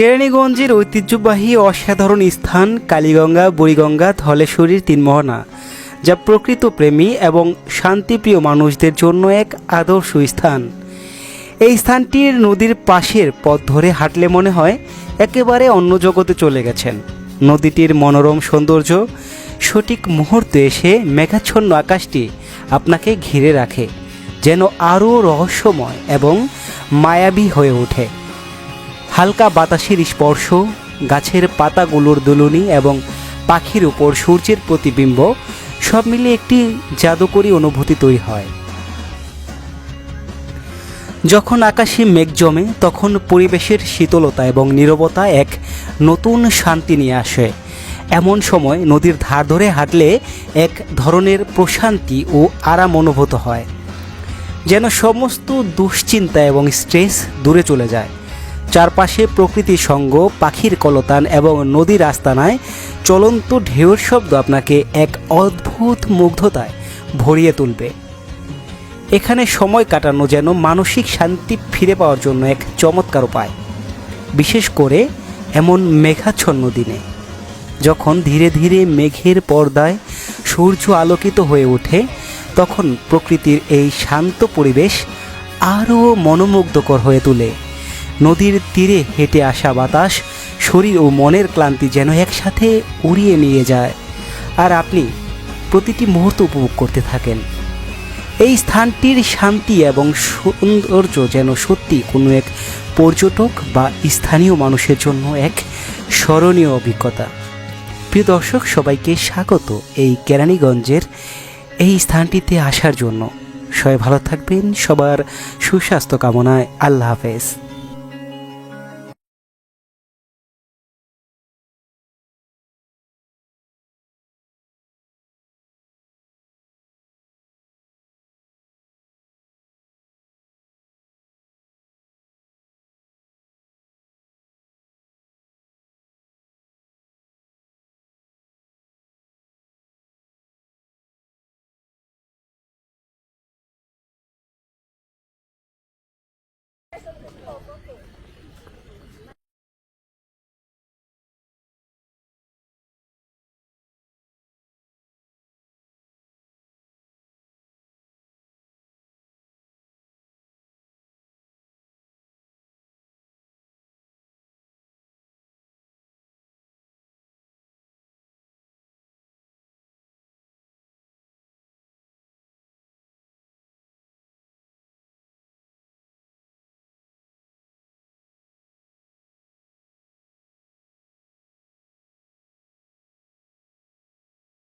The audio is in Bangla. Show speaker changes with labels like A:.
A: কেরানীগঞ্জের ঐতিহ্যবাহী অসাধারণ স্থান কালীগঙ্গা, বুড়িগঙ্গা, ধলেশ্বরীর তিন মোহনা যা প্রকৃত প্রেমী এবং শান্তিপ্রিয় মানুষদের জন্য এক আদর্শ স্থান। এই স্থানটির নদীর পাশের পথ ধরে হাঁটলে মনে হয় একেবারে অন্য জগতে চলে গেছেন। নদীটির মনোরম সৌন্দর্য সঠিক মুহূর্তে এসে মেঘাচ্ছন্ন আকাশটি আপনাকে ঘিরে রাখে, যেন আরও রহস্যময় এবং মায়াবী হয়ে ওঠে। হালকা বাতাসের স্পর্শ, গাছের পাতাগুলোর দুলুনি এবং পাখির উপর সূর্যের প্রতিবিম্ব, সব মিলিয়ে একটি জাদুকরী অনুভূতি তৈরি হয়। যখন আকাশে মেঘ জমে, তখন পরিবেশের শীতলতা এবং নীরবতা এক নতুন শান্তি নিয়ে আসে। এমন সময় নদীর ধার ধরে হাঁটলে এক ধরনের প্রশান্তি ও আরাম অনুভূত হয়, যেন সমস্ত দুশ্চিন্তা এবং স্ট্রেস দূরে চলে যায়। চারপাশে প্রকৃতির সঙ্গ, পাখির কলতান এবং নদীর আস্তানায় চলন্ত ঢেউর শব্দ আপনাকে এক অদ্ভুত মুগ্ধতায় ভরিয়ে তুলবে। এখানে সময় কাটানো যেন মানসিক শান্তি ফিরে পাওয়ার জন্য এক চমৎকার উপায়। বিশেষ করে এমন মেঘাচ্ছন্ন দিনে, যখন ধীরে ধীরে মেঘের পর্দায় সূর্য আলোকিত হয়ে ওঠে, তখন প্রকৃতির এই শান্ত পরিবেশ আরও মনোমুগ্ধকর হয়ে তোলে। নদীর তীরে হেঁটে আসা বাতাস শরীর ও মনের ক্লান্তি যেন একসাথে উড়িয়ে নিয়ে যায়। আর আপনি প্রতিটি মুহূর্ত উপভোগ করতে থাকেন। এই স্থানটির শান্তি এবং সৌন্দর্য যেন সত্যি কোনো এক পর্যটক বা স্থানীয় মানুষের জন্য এক স্মরণীয় অভিজ্ঞতা। প্রিয় দর্শক, সবাইকে স্বাগত এই কেরানীগঞ্জের এই স্থানটিতে আসার জন্য। সবাই ভালো থাকবেন, সবার সুস্বাস্থ্য কামনায় আল্লাহ হাফেজ।